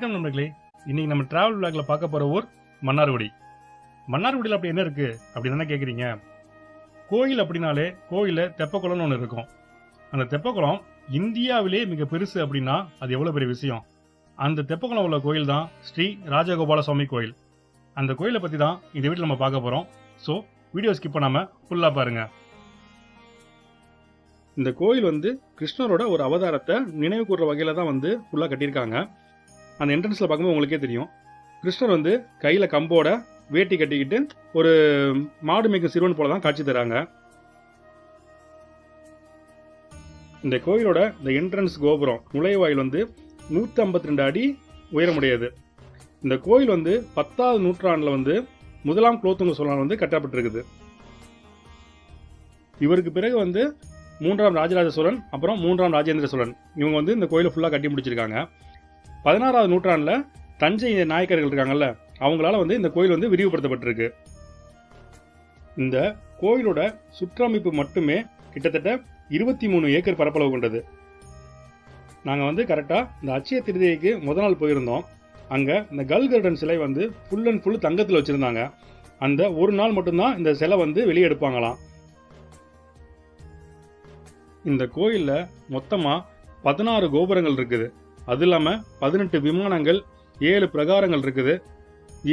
வணக்கம் நண்பர்களே. இன்னைக்கு நம்ம டிராவல் விளாக்ல பார்க்க போற ஊர் மன்னார்குடி. மன்னார்குடியில் அப்படி என்ன இருக்கு? அப்படின்னு தானே கேட்குறீங்க கோயில் அப்படின்னாலே கோயிலில் தெப்பக்குளம்னு ஒன்று இருக்கும். அந்த தெப்பக்குளம் இந்தியாவிலே மிக பெருசு அப்படின்னா அது எவ்வளோ பெரிய விஷயம்? அந்த தெப்பக்குளம் உள்ள கோயில் தான் ஸ்ரீ ராஜகோபால சுவாமி கோயில். அந்த கோயிலை பற்றி தான் இந்த வீட்டில் நம்ம பார்க்க போகிறோம் ஸோ வீடியோ ஸ்கிப் பண்ணாமல் ஃபுல்லாக பாருங்க. இந்த கோயில் வந்து கிருஷ்ணரோட ஒரு அவதாரத்தை நினைவு கூறுற வகையில் தான் வந்து ஃபுல்லாக கட்டியிருக்காங்க. அந்த என்ட்ரன்ஸில் பார்க்கும்போது உங்களுக்கே தெரியும். கிருஷ்ணர் வந்து கையில் கம்போட வேட்டி கட்டிக்கிட்டு ஒரு மாடு மேய்க்கும் சிறுவன் போல தான் காட்சி தராங்க. இந்த கோயிலோட இந்த என்ட்ரன்ஸ் கோபுரம் நுழைவாயில் வந்து நூற்றி ஐம்பத்தி ரெண்டு அடி உயரமுடையது. இந்த கோயில் வந்து பத்தாவது நூற்றாண்டில் வந்து முதலாம் குலோத்துங்க சோழன் வந்து கட்டப்பட்டிருக்குது. இவருக்கு பிறகு வந்து மூன்றாம் ராஜராஜ சோழன் அப்புறம் மூன்றாம் ராஜேந்திர சோழன். இவங்க வந்து இந்த கோயிலை ஃபுல்லாக கட்டி முடிச்சிருக்காங்க. பதினாறாவது நூற்றாண்டில் தஞ்சை நாயக்கர்கள் இருக்காங்கல்ல அவங்களால வந்து இந்த கோயில் வந்து விரிவுபடுத்தப்பட்டிருக்கு. இந்த கோயிலோட சுற்றமைப்பு மட்டுமே கிட்டத்தட்ட இருபத்தி மூணு ஏக்கர் பரப்பளவு கொண்டது. நாங்கள் வந்து கரெக்டாக இந்த அச்சய திருதியைக்கு முத நாள் போயிருந்தோம். அங்கே இந்த கல் கருடன் சிலை வந்து ஃபுல் அண்ட் ஃபுல் தங்கத்தில் வச்சுருந்தாங்க. அந்த ஒரு நாள் மட்டும்தான் இந்த சிலை வந்து வெளியே எடுப்பாங்களாம் இந்த கோயிலில் மொத்தமாக பதினாறு கோபுரங்கள் இருக்குது. அது இல்லாமல் பதினெட்டு விமானங்கள் ஏழு பிரகாரங்கள் இருக்குது.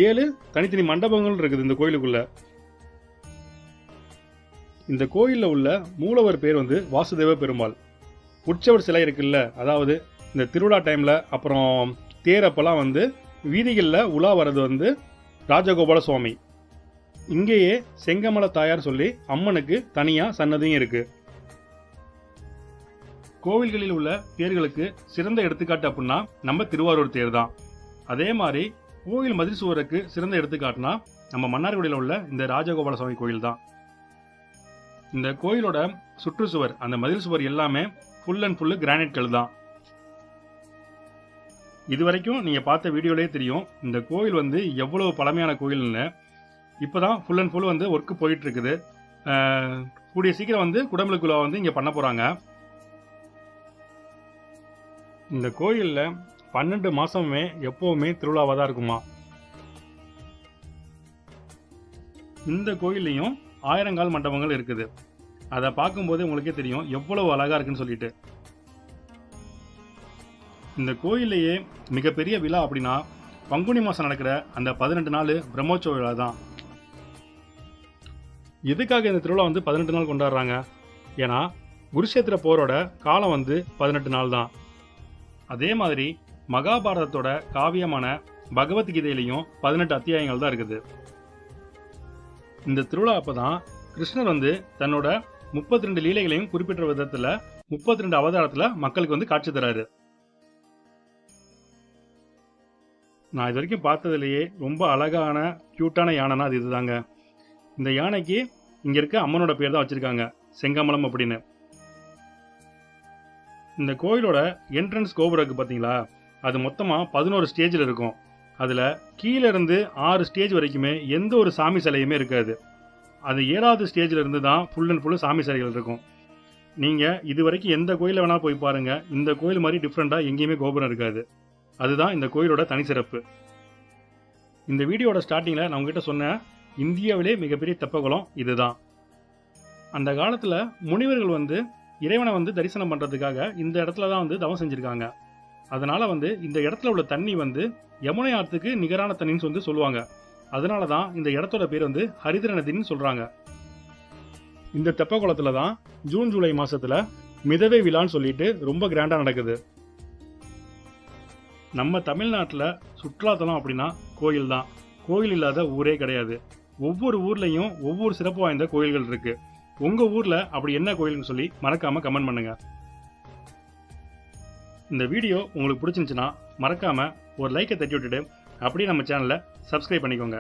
ஏழு தனித்தனி மண்டபங்கள் இருக்குது இந்த கோயிலுக்குள்ள. இந்த கோயிலில் உள்ள மூலவர் பேர் வந்து வாசுதேவ பெருமாள். உற்சவர் சிலை இருக்குல்ல அதாவது இந்த திருவிழா டைமில் அப்புறம் தேரப்பெல்லாம் வந்து வீதிகளில் உலா வர்றது வந்து ராஜகோபால சுவாமி. இங்கேயே செங்கமல தாயார் சொல்லி அம்மனுக்கு தனியாக சன்னதியும் இருக்குது கோவில்களில் உள்ள தேர்களுக்கு சிறந்த எடுத்துக்காட்டு அப்படின்னா நம்ம திருவாரூர் தேர் தான். அதே மாதிரி கோவில் மதில் சுவருக்கு சிறந்த எடுத்துக்காட்டுனா நம்ம மன்னார்குடியில் உள்ள இந்த ராஜகோபால சுவாமி கோயில் தான். இந்த கோயிலோட சுற்றுச்சுவர் அந்த மதில் சுவர் எல்லாமே ஃபுல் அண்ட் ஃபுல்லு கிரானைட்கள் தான். இது வரைக்கும் நீங்கள் பார்த்த வீடியோலேயே தெரியும் இந்த கோயில் வந்து எவ்வளவு பழமையான கோயில்னு. இப்போ தான் ஃபுல் அண்ட் ஃபுல் வந்து ஒர்க்கு போயிட்டுருக்குது கூடிய சீக்கிரம் வந்து குடமுழுக்குலா வந்து இங்கே பண்ண போகிறாங்க இந்த கோயிலில் பன்னெண்டு மாதமே எப்போவுமே திருவிழாவாக தான் இருக்குமா? இந்த கோயில்லையும் ஆயிரங்கால் மண்டபங்கள் இருக்குது. அதை பார்க்கும்போது உங்களுக்கே தெரியும் எவ்வளவு அழகாக இருக்குன்னு சொல்லிட்டு. இந்த கோயில்லையே மிகப்பெரிய விழா அப்படின்னா பங்குனி மாதம் நடக்கிற அந்த பதினெட்டு நாள் பிரம்மோற்சவ விழா தான். எதுக்காக இந்த திருவிழா வந்து பதினெட்டு நாள் கொண்டாடுறாங்க? ஏன்னா குருஷேத்திர போரோட காலம் வந்து பதினெட்டு நாள் தான். அதே மாதிரி மகாபாரதத்தோட காவியமான பகவத்கீதையிலையும் பதினெட்டு அத்தியாயங்கள் தான் இருக்குது. இந்த திருவிழா அப்பதான் கிருஷ்ணர் வந்து தன்னோட முப்பத்தி ரெண்டு லீலைகளையும் குறிப்பிட்ட விதத்துல முப்பத்தி ரெண்டு அவதாரத்துல மக்களுக்கு வந்து காட்சி தராரு. நான் இது வரைக்கும் பார்த்ததுலேயே ரொம்ப அழகான க்யூட்டான யானைனா அது இதுதாங்க. இந்த யானைக்கு இங்க இருக்க அம்மனோட பேர் தான் வச்சிருக்காங்க. செங்கமலம் அப்படின்னு. இந்த கோயிலோட என்ட்ரன்ஸ் கோபுரம் இருக்கு பார்த்தீங்களா அது மொத்தமாக பதினோரு ஸ்டேஜில் இருக்கும். அதில் கீழே இருந்து ஆறு ஸ்டேஜ் வரைக்குமே எந்த ஒரு சாமி சிலையுமே இருக்காது. அது ஏழாவது ஸ்டேஜில் இருந்து தான் ஃபுல் அண்ட் ஃபுல்லு சாமி சிலைகள் இருக்கும். நீங்கள் இது வரைக்கும் எந்த கோயிலில் வேணால் போய் பாருங்கள் இந்த கோயில் மாதிரி டிஃப்ரெண்ட்டாக எங்கேயுமே கோபுரம் இருக்காது. அதுதான் இந்த கோயிலோட தனி சிறப்பு. இந்த வீடியோட ஸ்டார்டிங்கில் நான் உங்ககிட்ட சொன்னேன் இந்தியாவிலே மிகப்பெரிய தெப்பகுளம் இதுதான். அந்த காலத்தில் முனிவர்கள் வந்து இறைவனை வந்து தரிசனம் பண்ணுறதுக்காக இந்த இடத்துல தான் வந்து தவம் செஞ்சுருக்காங்க. அதனால வந்து இந்த இடத்துல உள்ள தண்ணி வந்து யமுனை ஆற்றுக்கு நிகரான தண்ணின்னு வந்து சொல்லுவாங்க. அதனால தான் இந்த இடத்தோட பேர் வந்து ஹரிதிர நதின்னு சொல்கிறாங்க இந்த தெப்பக்குளத்துல தான் ஜூன் ஜூலை மாதத்தில் மிதவை விழான்னு சொல்லிட்டு ரொம்ப கிராண்டாக நடக்குது. நம்ம தமிழ்நாட்டில் சுற்றுலாத்தலம் அப்படின்னா கோயில் தான் கோயில் இல்லாத ஊரே கிடையாது. ஒவ்வொரு ஊர்லேயும் ஒவ்வொரு சிறப்பு வாய்ந்த கோயில்கள் இருக்குது உங்க ஊர்ல அப்படி என்ன கோயில்னு சொல்லி மறக்காம கமெண்ட் பண்ணுங்க. இந்த வீடியோ உங்களுக்கு பிடிச்சிருந்துச்சுன்னா மறக்காம ஒரு லைக்கை தட்டி விட்டுட்டு அப்படியே நம்ம சேனலை சப்ஸ்கிரைப் பண்ணிக்கோங்க.